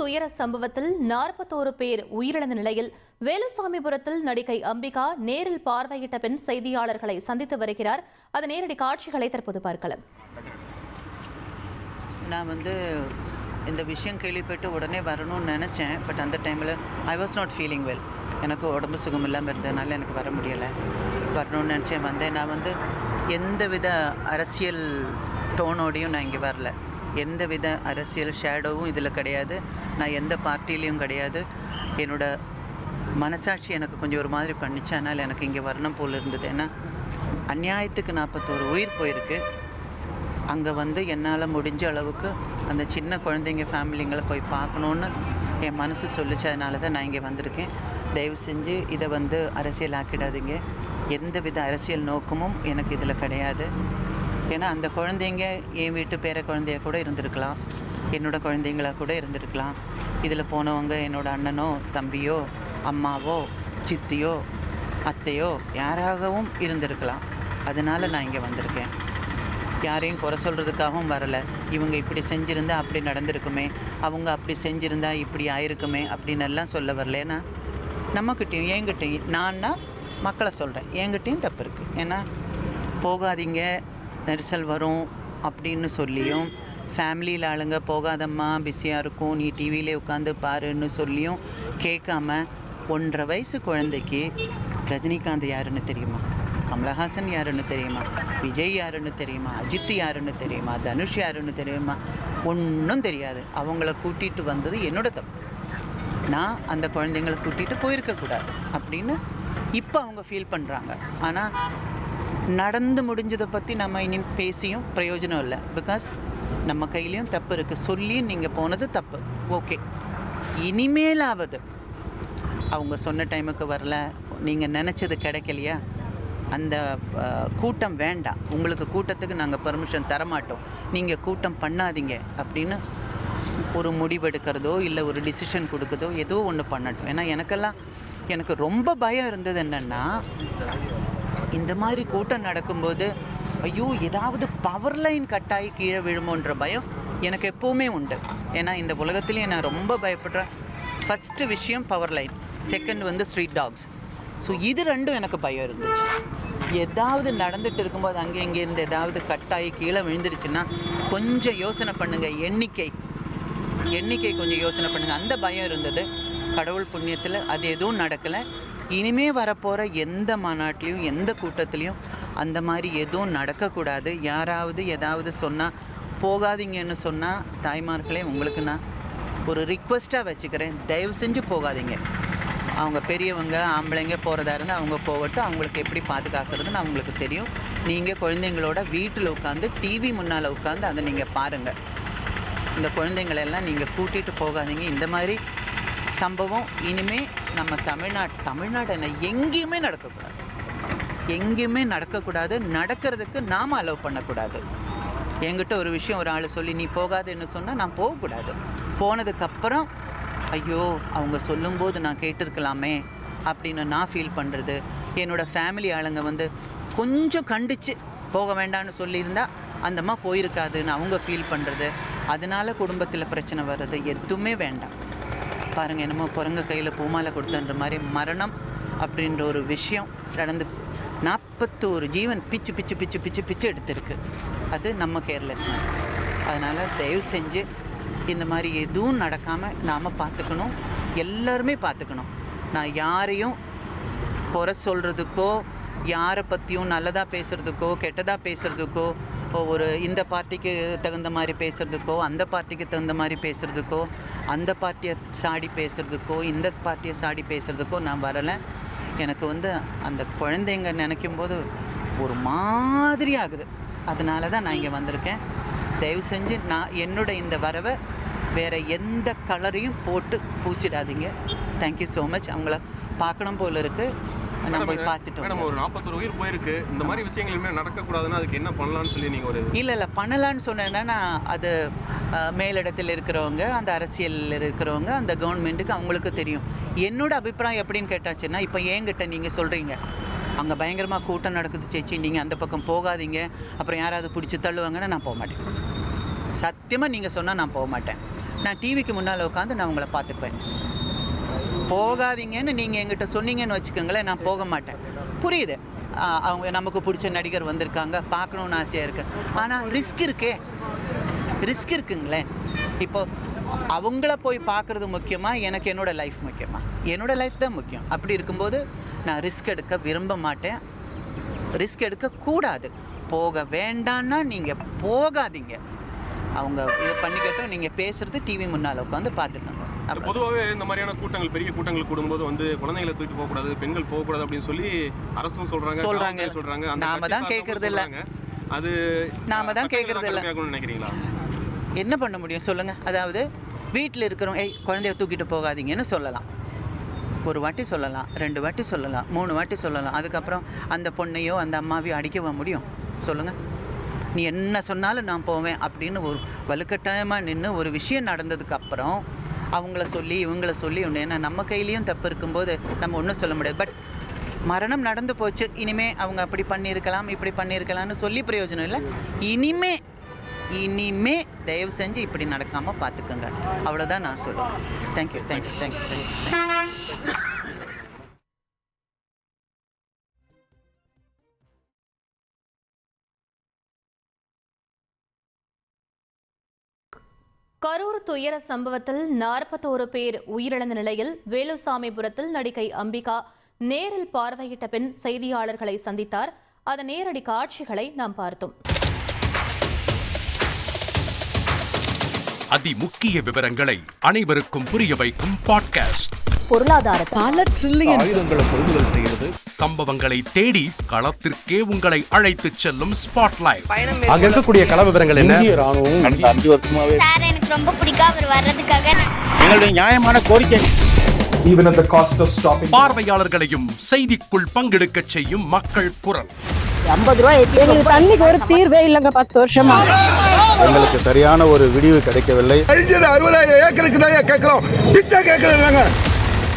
துயர சம்பவத்தில் நாற்பத்தோரு பேர் உயிரிழந்த நிலையில் வேலுசாமிபுரத்தில் நடிகை அம்பிகா நேரில் பார்வையிட்ட பின் செய்தியாளர்களை சந்தித்து வருகிறார். அது நேரடி காட்சிகளை தற்போது பார்க்கலாம். நான் வந்து இந்த விஷயம் கேள்விப்பட்டு உடனே வரணும்னு நினச்சேன். பட் அந்த டைமில் I was not feeling well எனக்கு உடம்பு சுகம் இல்லாமல் இருந்ததுனால எனக்கு வர முடியலை. வரணும்னு நினச்சேன். வந்தேன். நான் வந்து எந்த வித அரசியல் டோனோடையும் நான் இங்கே வரல. எந்த வித அரசியல் ஷேடோவும் இதில் கிடையாது. நான் எந்த பார்ட்டிலையும் கிடையாது. என்னோட மனசாட்சி எனக்கு கொஞ்சம் ஒரு மாதிரி பண்ணிச்சு. அதனால் எனக்கு இங்கே வரணும் போல் இருந்தது. ஏன்னா அநியாயத்துக்கு நாற்பத்தோரு உயிர் போயிருக்கு. அங்கே வந்து என்னால் முடிஞ்ச அளவுக்கு அந்த சின்ன குழந்தைங்க ஃபேமிலிங்களை போய் பார்க்கணுன்னு என் மனசு சொல்லிச்சு. அதனால தான் நான் இங்கே வந்திருக்கேன். தயவு செஞ்சு இதை வந்து அரசியல் ஆக்கிடாதீங்க எந்த வித அரசியல் நோக்கமும் எனக்கு இதில் கிடையாது. ஏன்னா அந்த குழந்தைங்க என் வீட்டு பேர குழந்தைய கூட இருந்திருக்கலாம். என்னோடய குழந்தைங்களா கூட இருந்திருக்கலாம். இதில் போனவங்க என்னோடய அண்ணனோ தம்பியோ அம்மாவோ சித்தியோ அத்தையோ யாராகவும் இருந்திருக்கலாம். அதனால நான் இங்கே வந்திருக்கேன். யாரையும் குறை சொல்கிறதுக்காகவும் வரலை. இவங்க இப்படி செஞ்சுருந்தா அப்படி நடந்திருக்குமே. அவங்க அப்படி செஞ்சுருந்தா இப்படி ஆயிருக்குமே அப்படின்னு எல்லாம் சொல்ல வரல. ஏன்னா நம்மக்கிட்டேயும் என்கிட்டையும் நான்னா மக்களை சொல்கிறேன் என்கிட்டையும் தப்பு இருக்குது ஏன்னா போகாதீங்க. நெரிசல் வரும் அப்படின்னு சொல்லியும் ஃபேமிலியில் ஆளுங்க போகாதம்மா பிஸியாக இருக்கும் நீ டிவியிலே உட்காந்து பாருன்னு சொல்லியும் கேட்காம ஒன்றரை வயசு குழந்தைக்கு ரஜினிகாந்த் யாருன்னு தெரியுமா? கமலஹாசன் யாருன்னு தெரியுமா? விஜய் யாருன்னு தெரியுமா? அஜித் யாருன்னு தெரியுமா? தனுஷ் யாருன்னு தெரியுமா? ஒன்றும் தெரியாது. அவங்கள கூட்டிகிட்டு வந்தது என்னோட தப்பு. நான் அந்த குழந்தைங்களை கூட்டிகிட்டு போயிருக்கக்கூடாது அப்படின்னு இப்போ அவங்க ஃபீல் பண்ணுறாங்க ஆனால் நடந்து முடிஞ்சதை பற்றி நம்ம இனி பேசியும் பிரயோஜனம் இல்லை. பிகாஸ் நம்ம கையிலையும் தப்பு இருக்குது சொல்லியும் நீங்கள் போனது தப்பு. ஓகே இனிமேலாவது அவங்க சொன்ன டைமுக்கு வரல. நீங்கள் நினச்சது கிடைக்கலையா? அந்த கூட்டம் வேண்டாம். உங்களுக்கு கூட்டத்துக்கு நாங்கள் பர்மிஷன் தரமாட்டோம். நீங்கள் கூட்டம் பண்ணாதீங்க அப்படின்னு ஒரு முடிவெடுக்கிறதோ இல்லை ஒரு டிசிஷன் கொடுக்குறதோ ஏதோ ஒன்று பண்ணட்டும். ஏன்னா எனக்கெல்லாம் எனக்கு ரொம்ப பயம் இருந்தது என்னென்னா இந்த மாதிரி கூட்டம் நடக்கும்போது ஐயோ ஏதாவது பவர் லைன் கட்டாயி கீழே விழுமோன்ற பயம் எனக்கு எப்போவுமே உண்டு. ஏன்னா இந்த உலகத்துலேயே நான் ரொம்ப பயப்படுறேன். ஃபஸ்ட்டு விஷயம் பவர் லைன் செகண்ட் வந்து ஸ்ட்ரீட் டாக்ஸ் ஸோ இது ரெண்டும் எனக்கு பயம் இருந்துச்சு. ஏதாவது நடந்துட்டு இருக்கும்போது அங்கே இங்கே இருந்து ஏதாவது கட்டாயி கீழே விழுந்துருச்சுன்னா கொஞ்சம் யோசனை பண்ணுங்கள் எண்ணிக்கை. எண்ணிக்கை கொஞ்சம் யோசனை பண்ணுங்கள் அந்த பயம் இருந்தது. கடவுள் புண்ணியத்தில் அது எதுவும் நடக்கலை. இனிமே வரப்போகிற எந்த மாநாட்டிலையும் எந்த கூட்டத்துலேயும் அந்த மாதிரி எதுவும் நடக்கக்கூடாது. யாராவது ஏதாவது சொன்னால் போகாதீங்கன்னு சொன்னால் தாய்மார்களே உங்களுக்கு நான் ஒரு ரிக்வெஸ்ட்டாக வச்சுக்கிறேன். தயவு செஞ்சு போகாதீங்க. அவங்க பெரியவங்க ஆம்பளைங்க போகிறதா இருந்தால் அவங்க போகட்டும். அவங்களுக்கு எப்படி பாதுகாக்கிறதுன்னு அவங்களுக்கு தெரியும். நீங்கள் குழந்தைங்களோட வீட்டில் உட்காந்து டிவி முன்னால் உட்காந்து அதை நீங்கள் பாருங்கள் இந்த குழந்தைங்களெல்லாம் நீங்கள் கூட்டிகிட்டு போகாதீங்க. இந்த மாதிரி சம்பவம். இனிமே நம்ம தமிழ்நாடு தமிழ்நாடு என்ன எங்கேயுமே நடக்கக்கூடாது. எங்கேயுமே நடக்கக்கூடாது. நடக்கிறதுக்கு நாம் அலோவ் பண்ணக்கூடாது. என்கிட்ட ஒரு விஷயம் ஒரு ஆள் சொல்லி நீ போகாதுன்னு சொன்னால் நான் போகக்கூடாது. போனதுக்கப்புறம் ஐயோ அவங்க சொல்லும்போது நான் கேட்டிருக்கலாமே அப்படின்னு நான் ஃபீல் பண்ணுறது என்னோடய ஃபேமிலி ஆளுங்க வந்து கொஞ்சம் கண்டிச்சு போக வேண்டாம்னு சொல்லியிருந்தா அந்தம்மா போயிருக்காதுன்னு அவங்க ஃபீல் பண்ணுறது அதனால குடும்பத்தில் பிரச்சனை வர்றது எதுவுமே வேண்டாம். பாருங்கள் என்னமோ பிறங்க கையில் பூமாலை கொடுத்தன்ற மாதிரி மரணம் அப்படின்ற ஒரு விஷயம் நடந்து நாற்பத்தோரு ஜீவன் பிச்சு பிச்சு பிச்சு பிச்சு பிச்சு எடுத்திருக்கு. அது நம்ம கேர்லெஸ்னஸ் அதனால் தயவு செஞ்சு இந்த மாதிரி எதுவும் நடக்காமல் நாம் பார்த்துக்கணும். எல்லாருமே பார்த்துக்கணும். நான் யாரையும் குறை சொல்கிறதுக்கோ யாரை பற்றியும் நல்லதாக பேசுகிறதுக்கோ கெட்டதாக பேசுகிறதுக்கோ ஒரு இந்த பார்ட்டிக்கு தகுந்த மாதிரி பேசுகிறதுக்கோ அந்த பார்ட்டிக்கு தகுந்த மாதிரி பேசுகிறதுக்கோ அந்த பார்ட்டியை சாடி பேசுகிறதுக்கோ இந்த பார்ட்டியை சாடி பேசுகிறதுக்கோ நான் வரலை. எனக்கு வந்து அந்த குழந்தைங்க நினைக்கும் போது ஒரு மாதிரி ஆகுது. அதனால தான் நான் இங்கே வந்திருக்கேன். தயவு செஞ்சு நான் என்னோட இந்த வரவை வேறு எந்த கலரையும் போட்டு பூசிடாதீங்க. தேங்க்யூ ஸோ மச் அவங்கள பார்க்கணும் போல் இருக்குது நான் போய் பார்த்துட்டு வந்தேன். ஒரு நாற்பத்தொரு உயிர் போயிருக்கு. இந்த மாதிரி விஷயங்கள் இனிமேல் நடக்கக்கூடாதுன்னா அதுக்கு என்ன பண்ணலாம்னு சொல்லி நீங்கள் ஒரு இல்லை இல்லை பண்ணலான்னு சொன்னேன்னா அது மேலிடத்தில் இருக்கிறவங்க அந்த அரசியலில் இருக்கிறவங்க அந்த கவர்மெண்ட்டுக்கு அவங்களுக்கு தெரியும். என்னோட அபிப்பிராயம் எப்படின்னு கேட்டாச்சுன்னா இப்போ என்கிட்ட நீங்கள் சொல்கிறீங்க அங்கே பயங்கரமாக கூட்டம் நடக்குது சேச்சி நீங்கள் அந்த பக்கம் போகாதீங்க. அப்புறம் யாராவது பிடிச்சி தள்ளுவாங்கன்னா நான் போக மாட்டேன். சத்தியமாக நீங்கள் சொன்னால் நான் போக மாட்டேன். நான் டிவிக்கு முன்னால் உட்காந்து நான் உங்களை பார்த்துப்பேன். போகாதீங்கன்னு நீங்கள் எங்கிட்ட சொன்னீங்கன்னு வச்சுக்கோங்களேன் நான் போக மாட்டேன். புரியுது? அவங்க நமக்கு பிடிச்ச நடிகர் வந்திருக்காங்க பார்க்கணுன்னு ஆசையாக இருக்கு. ஆனால் ரிஸ்க் இருக்கே. ரிஸ்க் இருக்குங்களேன் இப்போ அவங்கள போய் பார்க்குறது முக்கியமா எனக்கு என்னோடய லைஃப் முக்கியமா? என்னோட லைஃப் தான் முக்கியம். அப்படி இருக்கும்போது நான் ரிஸ்க் எடுக்க விரும்ப மாட்டேன். ரிஸ்க் எடுக்கக்கூடாது போக வேண்டான்னா நீங்கள் போகாதீங்க. அவங்க இது பண்ணிக்கட்டும் நீங்கள் பேசுகிறது டிவி முன்னால் உட்காந்து பார்த்துக்கோங்க. பொதுவாகவே இந்த மாதிரியான கூட்டங்கள் பெரிய கூட்டங்கள் கூடும்போது வந்து குழந்தைகளை தூக்கி போகக்கூடாது பெண்கள் போகக்கூடாது அப்படின்னு சொல்லி அரசும் சொல்றாங்க சொல்றாங்க. சொல்றாங்க. நாம தான் கேட்கறது இல்ல. அது நாம தான் கேட்கறது இல்ல. நினைக்கிறீங்களா? என்ன பண்ண முடியும் சொல்லுங்கள் அதாவது வீட்டில் இருக்கிறவங்க ஏய் குழந்தைய தூக்கிட்டு போகாதீங்கன்னு சொல்லலாம். ஒரு வாட்டி சொல்லலாம் ரெண்டு வாட்டி சொல்லலாம் மூணு வாட்டி சொல்லலாம். அதுக்கப்புறம் அந்த பொண்ணையோ அந்த அம்மாவையோ அடிக்கவா முடியும்? சொல்லுங்கள் நீ என்ன சொன்னாலும் நான் போவேன் அப்படின்னு ஒரு வலுக்கட்டாயமாக நின்று ஒரு விஷயம் நடந்ததுக்கு அப்புறம் அவங்கள சொல்லி இவங்கள சொல்லி ஒன்று ஏன்னா நம்ம கையிலையும் தப்பு இருக்கும்போது நம்ம ஒன்றும் சொல்ல முடியாது. பட் மரணம் நடந்து போச்சு. இனிமே அவங்க அப்படி பண்ணியிருக்கலாம் இப்படி பண்ணியிருக்கலாம்னு சொல்லி பிரயோஜனம் இல்லை. இனிமே இனிமே தயவு செஞ்சு இப்படி நடக்காமல் பார்த்துக்கோங்க அவ்வளோதான் நான் சொல்லுவேன் thank you thank you thank you thank you Karur துயர சம்பவத்தில் நாற்பத்தோரு பேர் உயிரிழந்த நிலையில் வேலுசாமிபுரத்தில் நடிகை அம்பிகா நேரில் பார்வையிட்ட பின் செய்தியாளர்களை சந்தித்தார். அதன் நேரடி காட்சிகளை நாம் பார்த்தோம். அதிமுக்கிய விவரங்களை அனைவருக்கும் புரிய வைக்கும் பாட்காஸ்ட் பொருளாதார பல ட்ரில்லியன் ஆயுதங்களை கொள்முதல் செய்கிறது. சம்பவங்களை தேடி களத்திற்கே உங்களை அழைத்துச் செல்லும் ஸ்பாட்லைட் அங்க இருக்கக்கூடிய கள விவரங்கள் என்ன? ராணுவம் கடந்த அஞ்சு வருஷமாவே சார் எனக்கு ரொம்ப பிடிக்கும் அவர் வர்றதுக்காக. எங்களுடைய நியாயமான கோரிக்கை. Even at the cost of stopping பார்வையாளர்களையும் செய்திக்குள் பங்கெடுக்கச் செய்யும் மக்கள் குரல். ஐம்பது ரூபாய் எங்களுக்கு தண்ணிக்கு ஒரு தீர்வே இல்லைங்க பத்து வருஷமா. எங்களுக்கு சரியான ஒரு விடிவு கிடைக்கவில்லை. அறுபதாயிரம் ஏக்கருக்கு தான் கேட்கிறோம்? பிச்சை கேட்கறாங்க